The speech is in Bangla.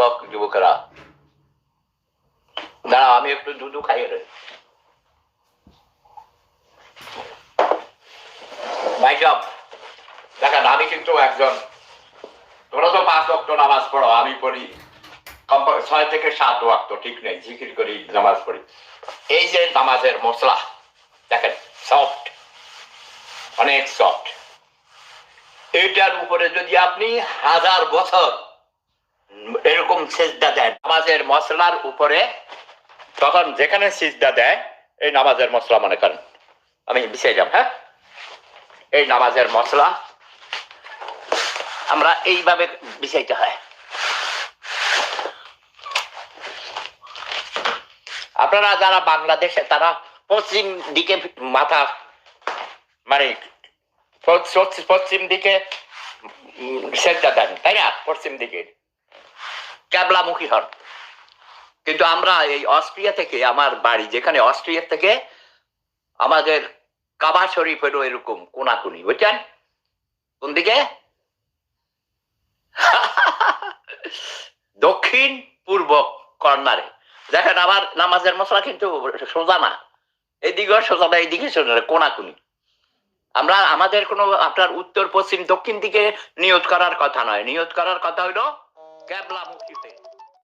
যুবক, যুবকেরা। দাঁড়াও, আমি একটু দুধু খাই রে ভাই সব দেখেন, আমি কিন্তু একজন তোমরা তো পাঁচ অক্ট নামাজ পড়ো, আমি পড়ি। ছয় থেকে সাত ওয়াক্ত, ঠিক নেই, জিকির করি, নামাজ পড়ি। এই যে নামাজের মশলা, দেখেন সফট অনেক সফট এইটার উপরে যদি আপনি হাজার বছর এরকম সেজদা দেন নামাজের মশলার উপরে তখন যেখানে সিজদা দেয়, এই নামাজের মশলা মনে করেন। আমি বিছাই যাব হ্যাঁ? এই নামাজের মশলা। আমরা এইভাবে বিছাইতে হয়। আপনারা যারা বাংলাদেশে, তারা পশ্চিম দিকে মাথা মানে পশ্চিম দিকে সেজদা দেন, তাই না? পশ্চিম দিকে। ক্যাবলামুখী হন। কিন্তু আমরা এই অস্ট্রিয়া থেকে, আমার বাড়ি যেখানে অস্ট্রিয়া থেকে, আমাদের কাবা শরীফ হলো এরকম কোনাকুনি, বুঝছেন? কোন দিকে? দক্ষিণ পূর্ব কর্নারে। দেখেন আমার নামাজের মশলা কিন্তু সোজা না। এইদিকে সোজা না এইদিকে সোজা না, কোনাকুনি। আমরা, আমাদের কোনো, আপনার উত্তর, পশ্চিম, দক্ষিণ দিকে নিয়ত করার কথা নয়। নিয়ত করার কথা Quebra a mão que.